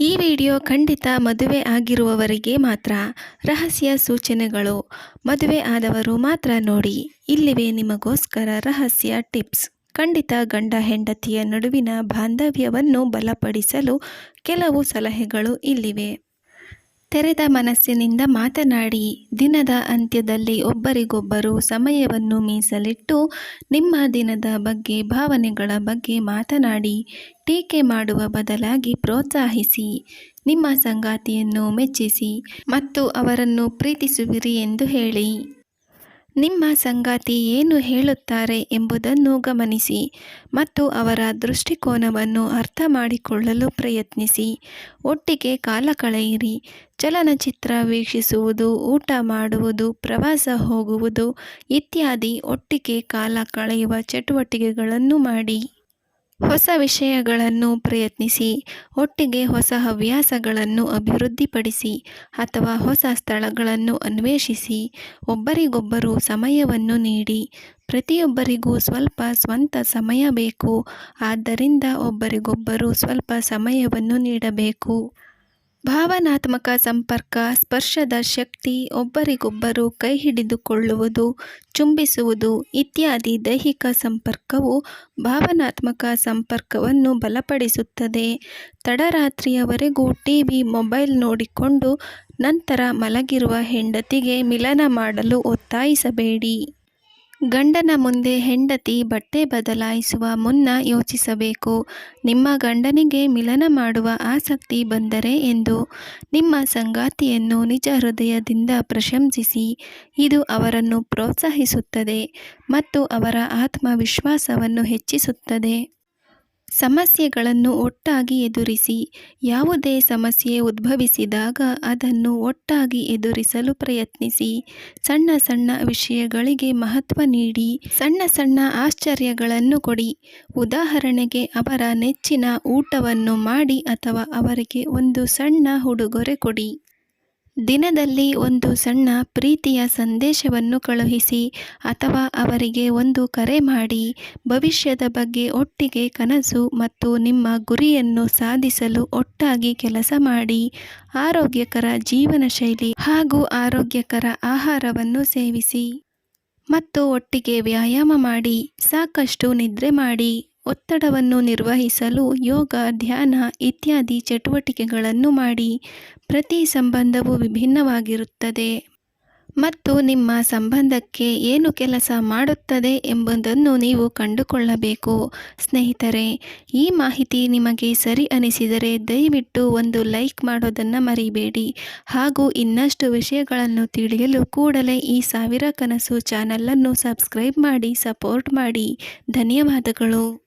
ಈ ವಿಡಿಯೋ ಖಂಡಿತ ಮದುವೆ ಆಗಿರುವವರಿಗೆ ಮಾತ್ರ ರಹಸ್ಯ ಸೂಚನೆಗಳು. ಮದುವೆ ಆದವರು ಮಾತ್ರ ನೋಡಿ. ಇಲ್ಲಿವೆ ನಿಮಗೋಸ್ಕರ ರಹಸ್ಯ ಟಿಪ್ಸ್. ಖಂಡಿತ ಗಂಡ ಹೆಂಡತಿಯ ನಡುವಿನ ಬಾಂಧವ್ಯವನ್ನು ಬಲಪಡಿಸಲು ಕೆಲವು ಸಲಹೆಗಳು ಇಲ್ಲಿವೆ. ತೆರೆದ ಮನಸ್ಸಿನಿಂದ ಮಾತನಾಡಿ, ದಿನದ ಅಂತ್ಯದಲ್ಲಿ ಒಬ್ಬರಿಗೊಬ್ಬರು ಸಮಯವನ್ನು ಮೀಸಲಿಟ್ಟು, ನಿಮ್ಮ ದಿನದ ಬಗ್ಗೆ, ಭಾವನೆಗಳ ಬಗ್ಗೆ ಮಾತನಾಡಿ, ಟೀಕೆ ಮಾಡುವ ಬದಲಾಗಿ ಪ್ರೋತ್ಸಾಹಿಸಿ, ನಿಮ್ಮ ಸಂಗಾತಿಯನ್ನು ಮೆಚ್ಚಿಸಿ ಮತ್ತು ಅವರನ್ನು ಪ್ರೀತಿಸುವಿರಿ ಎಂದು ಹೇಳಿ. ನಿಮ್ಮ ಸಂಗಾತಿ ಏನು ಹೇಳುತ್ತಾರೆ ಎಂಬುದನ್ನು ಗಮನಿಸಿ ಮತ್ತು ಅವರ ದೃಷ್ಟಿಕೋನವನ್ನು ಅರ್ಥ ಮಾಡಿಕೊಳ್ಳಲು ಪ್ರಯತ್ನಿಸಿ. ಒಟ್ಟಿಗೆ ಕಾಲ ಕಳೆಯಿರಿ. ಚಲನಚಿತ್ರ ವೀಕ್ಷಿಸುವುದು, ಊಟ ಮಾಡುವುದು, ಪ್ರವಾಸ ಹೋಗುವುದು ಇತ್ಯಾದಿ ಒಟ್ಟಿಗೆ ಕಾಲ ಕಳೆಯುವ ಚಟುವಟಿಕೆಗಳನ್ನು ಮಾಡಿ. ಹೊಸ ವಿಷಯಗಳನ್ನು ಪ್ರಯತ್ನಿಸಿ, ಒಟ್ಟಿಗೆ ಹೊಸ ಹವ್ಯಾಸಗಳನ್ನು ಅಭಿವೃದ್ಧಿಪಡಿಸಿ ಅಥವಾ ಹೊಸ ಸ್ಥಳಗಳನ್ನು ಅನ್ವೇಷಿಸಿ, ಒಬ್ಬರಿಗೊಬ್ಬರು ಸಮಯವನ್ನು ನೀಡಿ, ಪ್ರತಿಯೊಬ್ಬರಿಗೂ ಸ್ವಲ್ಪ ಸ್ವಂತ ಸಮಯ ಬೇಕು, ಆದ್ದರಿಂದ ಒಬ್ಬರಿಗೊಬ್ಬರು ಸ್ವಲ್ಪ ಸಮಯವನ್ನು ನೀಡಬೇಕು. ಭಾವನಾತ್ಮಕ ಸಂಪರ್ಕ, ಸ್ಪರ್ಶದ ಶಕ್ತಿ, ಒಬ್ಬರಿಗೊಬ್ಬರು ಕೈ ಹಿಡಿದುಕೊಳ್ಳುವುದು, ಚುಂಬಿಸುವುದು ಇತ್ಯಾದಿ ದೈಹಿಕ ಸಂಪರ್ಕವು ಭಾವನಾತ್ಮಕ ಸಂಪರ್ಕವನ್ನು ಬಲಪಡಿಸುತ್ತದೆ. ತಡರಾತ್ರಿಯವರೆಗೂ ಟಿವಿ, ಮೊಬೈಲ್ ನೋಡಿಕೊಂಡು ನಂತರ ಮಲಗಿರುವ ಹೆಂಡತಿಗೆ ಮಿಲನ ಮಾಡಲು ಒತ್ತಾಯಿಸಬೇಡಿ. ಗಂಡನ ಮುಂದೆ ಹೆಂಡತಿ ಬಟ್ಟೆ ಬದಲಾಯಿಸುವ ಮುನ್ನ ಯೋಚಿಸಬೇಕು. ನಿಮ್ಮ ಗಂಡನಿಗೆ ಮಿಲನ ಮಾಡುವ ಆಸಕ್ತಿ ಬಂದರೆ ಎಂದು ನಿಮ್ಮ ಸಂಗಾತಿಯನ್ನು ನಿಜ ಹೃದಯದಿಂದ ಪ್ರಶಂಸಿಸಿ. ಇದು ಅವರನ್ನು ಪ್ರೋತ್ಸಾಹಿಸುತ್ತದೆ ಮತ್ತು ಅವರ ಆತ್ಮವಿಶ್ವಾಸವನ್ನು ಹೆಚ್ಚಿಸುತ್ತದೆ. ಸಮಸ್ಯೆಗಳನ್ನು ಒಟ್ಟಾಗಿ ಎದುರಿಸಿ, ಯಾವುದೇ ಸಮಸ್ಯೆ ಉದ್ಭವಿಸಿದಾಗ ಅದನ್ನು ಒಟ್ಟಾಗಿ ಎದುರಿಸಲು ಪ್ರಯತ್ನಿಸಿ. ಸಣ್ಣ ಸಣ್ಣ ವಿಷಯಗಳಿಗೆ ಮಹತ್ವ ನೀಡಿ, ಸಣ್ಣ ಸಣ್ಣ ಆಶ್ಚರ್ಯಗಳನ್ನು ಕೊಡಿ. ಉದಾಹರಣೆಗೆ, ಅವರ ನೆಚ್ಚಿನ ಊಟವನ್ನು ಮಾಡಿ ಅಥವಾ ಅವರಿಗೆ ಒಂದು ಸಣ್ಣ ಉಡುಗೊರೆ ಕೊಡಿ. ದಿನದಲ್ಲಿ ಒಂದು ಸಣ್ಣ ಪ್ರೀತಿಯ ಸಂದೇಶವನ್ನು ಕಳುಹಿಸಿ ಅಥವಾ ಅವರಿಗೆ ಒಂದು ಕರೆ ಮಾಡಿ, ಭವಿಷ್ಯದ ಬಗ್ಗೆ ಒಟ್ಟಿಗೆ ಕನಸು ಮತ್ತು ನಿಮ್ಮ ಗುರಿಯನ್ನು ಸಾಧಿಸಲು ಒಟ್ಟಾಗಿ ಕೆಲಸ ಮಾಡಿ, ಆರೋಗ್ಯಕರ ಜೀವನ ಶೈಲಿ ಹಾಗೂ ಆರೋಗ್ಯಕರ ಆಹಾರವನ್ನು ಸೇವಿಸಿ. ಮತ್ತು ಒಟ್ಟಿಗೆ ವ್ಯಾಯಾಮ ಮಾಡಿ, ಸಾಕಷ್ಟು ನಿದ್ರೆ ಮಾಡಿ. ಒತ್ತಡವನ್ನು ನಿರ್ವಹಿಸಲು ಯೋಗ, ಧ್ಯಾನ ಇತ್ಯಾದಿ ಚಟುವಟಿಕೆಗಳನ್ನು ಮಾಡಿ. ಪ್ರತಿ ಸಂಬಂಧವು ವಿಭಿನ್ನವಾಗಿರುತ್ತದೆ. ಮತ್ತು ನಿಮ್ಮ ಸಂಬಂಧಕ್ಕೆ ಏನು ಕೆಲಸ ಮಾಡುತ್ತದೆ ಎಂಬುದನ್ನು ನೀವು ಕಂಡುಕೊಳ್ಳಬೇಕು. ಸ್ನೇಹಿತರೆ, ಈ ಮಾಹಿತಿ ನಿಮಗೆ ಸರಿ ಅನಿಸಿದರೆ ದಯವಿಟ್ಟು ಒಂದು ಲೈಕ್ ಮಾಡೋದನ್ನು ಮರಿಬೇಡಿ. ಹಾಗೂ ಇನ್ನಷ್ಟು ವಿಷಯಗಳನ್ನು ತಿಳಿಯಲು ಕೂಡಲೇ ಈ ಸಾವಿರ ಕನಸು ಚಾನಲನ್ನು ಸಬ್ಸ್ಕ್ರೈಬ್ ಮಾಡಿ, ಸಪೋರ್ಟ್ ಮಾಡಿ. ಧನ್ಯವಾದಗಳು.